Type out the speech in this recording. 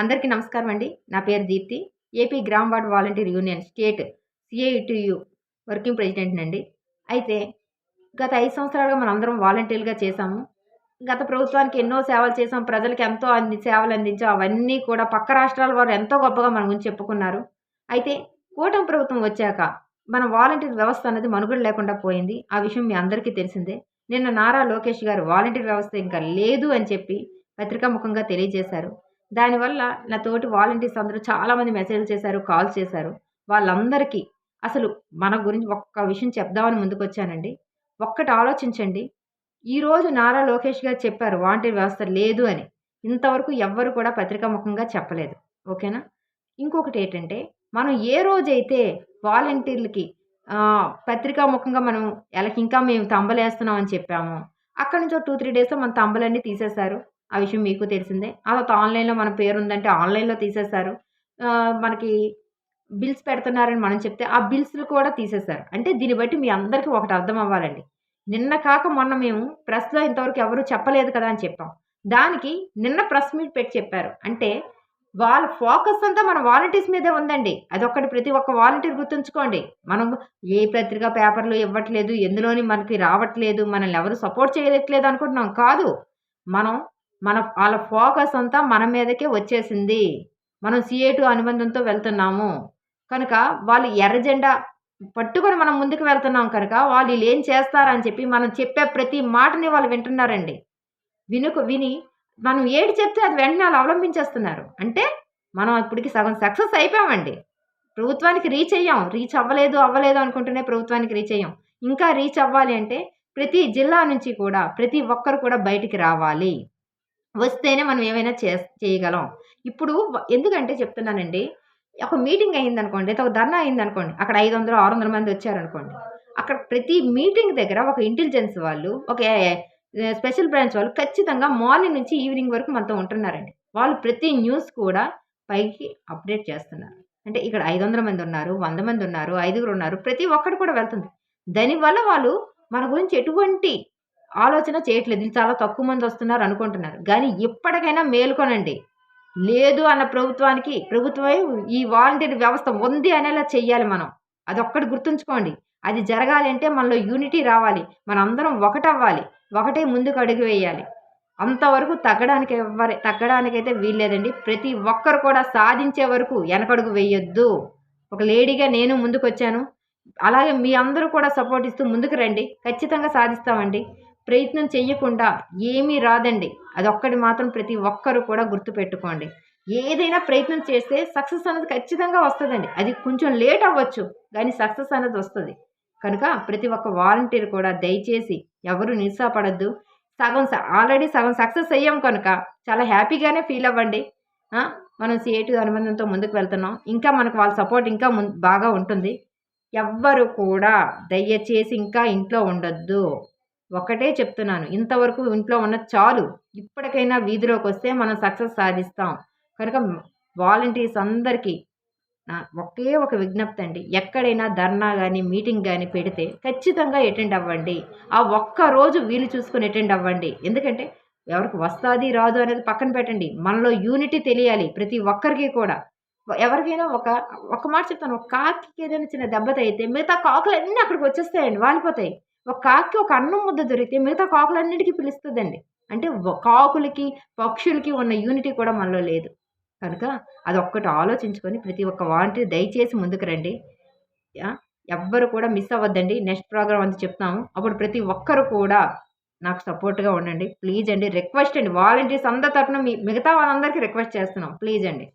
అందరికీ నమస్కారం అండి. నా పేరు Deepti. AP gram ward volunteer union state CITU working president అండి అయితే గత ఐదు సంవత్సరాలుగా మనం అందరం వాలంటీర్గా చేశాము. గత ప్రభుత్వానికి ఎన్నో సేవలు చేసాం ప్రజలకు ఎంతో అంది సేవలు అందించాం. అవన్నీ కూడా పక్క రాష్ట్రాల వారు ఎంతో గొప్పగా మన గురించి చెప్పుకున్నారు. అయితే కూటమి ప్రభుత్వం వచ్చాక మన వాలంటీర్ వ్యవస్థ అనేది మనుగడ లేకుండా పోయింది. ఆ విషయం మీ అందరికీ తెలిసిందే. నిన్న నారా లోకేష్ గారు వాలంటీర్ వ్యవస్థ ఇంకా లేదు అని చెప్పి పత్రికాముఖంగా తెలియజేశారు. దానివల్ల నా తోటి వాలంటీర్స్ అందరూ చాలామంది మెసేజ్ చేశారు కాల్ చేశారు. వాళ్ళందరికీ అసలు మన గురించి ఒక్క విషయం చెప్దామని ముందుకు వచ్చానండి ఒక్కటి ఆలోచించండి. ఈరోజు నారా లోకేష్ గారు చెప్పారు వాలంటీర్ వ్యవస్థ లేదు అని. ఇంతవరకు ఎవ్వరు కూడా పత్రికాముఖంగా చెప్పలేదు. ఓకేనా? ఇంకొకటి ఏంటంటే మనం ఏ రోజైతే వాలంటీర్లకి పత్రికాముఖంగా మనం వాళ్ళకి ఇంకా మేము తంబలేస్తున్నామని చెప్పాము అక్కడి నుంచి టూ త్రీ డేస్లో మన తంబలన్నీ తీసేశారు. ఆ విషయం మీకు తెలిసిందే. తర్వాత ఆన్లైన్లో మన పేరు ఉందంటే ఆన్లైన్లో తీసేశారు మనకి బిల్స్ పెడుతున్నారని మనం చెప్తే ఆ బిల్స్లు కూడా తీసేశారు అంటే దీన్ని బట్టి మీ అందరికీ ఒకటి అర్థం అవ్వాలండి. నిన్న కాక మొన్న మేము ప్రెస్లో ఇంతవరకు ఎవరు చెప్పలేదు కదా అని చెప్పాం. దానికి నిన్న ప్రెస్ మీట్ పెట్టి చెప్పారు. అంటే వాళ్ళ ఫోకస్ అంతా మన వాలంటీర్స్ మీదే ఉందండి. అదొక్కటి ప్రతి ఒక్క వాలంటీర్ గుర్తుంచుకోండి. మనం ఏ పత్రిక పేపర్లు ఇవ్వట్లేదు ఎందులోని మనకి రావట్లేదు మనల్ని ఎవరు సపోర్ట్ చేయట్లేదు అనుకుంటున్నాం కాదు. మనం మన వాళ్ళ ఫోకస్ అంతా మన మీదకే వచ్చేసింది. మనం సిఏటు అనుబంధంతో వెళ్తున్నాము. కనుక వాళ్ళు ఎర్రజెండా పట్టుకొని మనం ముందుకు వెళ్తున్నాం కనుక వాళ్ళు వీళ్ళు ఏం చేస్తారని చెప్పి మనం చెప్పే ప్రతి మాటని వాళ్ళు వింటున్నారండి. వినుకు విని మనం ఏడు చెప్తే అది వెంటనే వాళ్ళు అవలంబించేస్తున్నారు. అంటే మనం ఇప్పటికి సగం సక్సెస్ అయిపోయామండి. ప్రభుత్వానికి రీచ్ అయ్యాం. రీచ్ అవ్వలేదు అవ్వలేదు అనుకుంటూనే ప్రభుత్వానికి రీచ్ అయ్యాం. ఇంకా రీచ్ అవ్వాలి అంటే ప్రతి జిల్లా నుంచి కూడా ప్రతి ఒక్కరు కూడా బయటికి రావాలి. వస్తేనే మనం ఏమైనా చే చేయగలం. ఇప్పుడు ఎందుకంటే చెప్తున్నానండి ఒక మీటింగ్ అయిందనుకోండి ఒక ధర్నా అయింది అనుకోండి అక్కడ ఐదు వందలు ఆరు వందల మంది వచ్చారనుకోండి అక్కడ ప్రతి మీటింగ్ దగ్గర ఒక ఇంటెలిజెన్స్ వాళ్ళు ఒక స్పెషల్ బ్రాంచ్ వాళ్ళు ఖచ్చితంగా మార్నింగ్ నుంచి ఈవినింగ్ వరకు మనతో ఉంటున్నారండి. వాళ్ళు ప్రతి న్యూస్ కూడా పైకి అప్డేట్ చేస్తున్నారు. అంటే ఇక్కడ ఐదు వందల మంది ఉన్నారు వంద మంది ఉన్నారు ఐదుగురు ఉన్నారు ప్రతి ఒక్కరు కూడా వెళ్తుంది. దానివల్ల వాళ్ళు మన గురించి ఎటువంటి ఆలోచన చేయట్లేదు. చాలా తక్కువ మంది వస్తున్నారు అనుకుంటున్నారు. కానీ ఇప్పటికైనా మేల్కొనండి. లేదు అన్న ప్రభుత్వానికి ప్రభుత్వమే ఈ వాలంటీర్ వ్యవస్థ ఉంది అనేలా చెయ్యాలి మనం. అదొక్కటి గుర్తుంచుకోండి. అది జరగాలి అంటే మనలో యూనిటీ రావాలి. మనందరం ఒకటవ్వాలి. ఒకటే ముందుకు అడుగు వేయాలి. అంతవరకు తగ్గడానికి ఎవ్వరి తగ్గడానికైతే వీల్లేదండి. ప్రతి ఒక్కరు కూడా సాధించే వరకు వెనకడుగు వేయొద్దు. ఒక లేడీగా నేను ముందుకు వచ్చాను అలాగే మీ అందరూ కూడా సపోర్ట్ ఇస్తూ ముందుకు రండి. ఖచ్చితంగా సాధిస్తామండి. ప్రయత్నం చెయ్యకుండా ఏమీ రాదండి. అదొక్కటి మాత్రం ప్రతి ఒక్కరు కూడా గుర్తుపెట్టుకోండి. ఏదైనా ప్రయత్నం చేస్తే సక్సెస్ అన్నది ఖచ్చితంగా వస్తుందండి. అది కొంచెం లేట్ అవ్వచ్చు కానీ సక్సెస్ అన్నది వస్తుంది. కనుక ప్రతి ఒక్క వాలంటీర్ కూడా దయచేసి ఎవరు నిరుసాపడద్దు సగం ఆల్రెడీ సగం సక్సెస్ అయ్యాం కనుక చాలా హ్యాపీగానే ఫీల్ అవ్వండి. మనం సిఐటి అనుబంధంతో ముందుకు వెళ్తున్నాం. ఇంకా మనకు వాళ్ళ సపోర్ట్ ఇంకా బాగా ఉంటుంది. ఎవ్వరు కూడా దయచేసి ఇంకా ఇంట్లో ఉండొద్దు. ఒకటే చెప్తున్నాను. ఇంతవరకు ఇంట్లో ఉన్న చాలు. ఇప్పటికైనా వీధిలోకి వస్తే మనం సక్సెస్ సాధిస్తాం. కనుక వాలంటీర్స్ అందరికీ ఒకే ఒక విజ్ఞప్తి అండి. ఎక్కడైనా ధర్నా కానీ మీటింగ్ కానీ పెడితే ఖచ్చితంగా అటెండ్ అవ్వండి. ఆ ఒక్క రోజు వీలు చూసుకొని అటెండ్ అవ్వండి. ఎందుకంటే ఎవరికి వస్తుంది రాదు అనేది పక్కన పెట్టండి. మనలో యూనిటీ తెలియాలి ప్రతి ఒక్కరికి కూడా. ఎవరికైనా ఒక ఒక మాట చెప్తాను. ఒక కాకి ఏదైనా చిన్న దెబ్బ అయితే మిగతా కాకులు అన్నీ అక్కడికి వచ్చేస్తాయండి. వాలిపోతాయి. ఒక కాకి ఒక అన్నం ముద్ద దొరికితే మిగతా కాకులన్నిటికీ పిలుస్తుందండి. అంటే కాకులకి పక్షులకి ఉన్న యూనిటీ కూడా మనలో లేదు. కనుక అదొక్కటి ఆలోచించుకొని ప్రతి ఒక్క వాలంటీర్ దయచేసి ముందుకు రండి. ఎవ్వరు కూడా మిస్ అవ్వద్దండి. నెక్స్ట్ ప్రోగ్రామ్ అంతా చెప్తాము. అప్పుడు ప్రతి ఒక్కరు కూడా నాకు సపోర్ట్గా ఉండండి. ప్లీజ్ అండి రిక్వెస్ట్ అండి. వాలంటీర్స్ అందరి తరఫున మీ మిగతా వాళ్ళందరికీ రిక్వెస్ట్ చేస్తున్నాం. ప్లీజ్ అండి.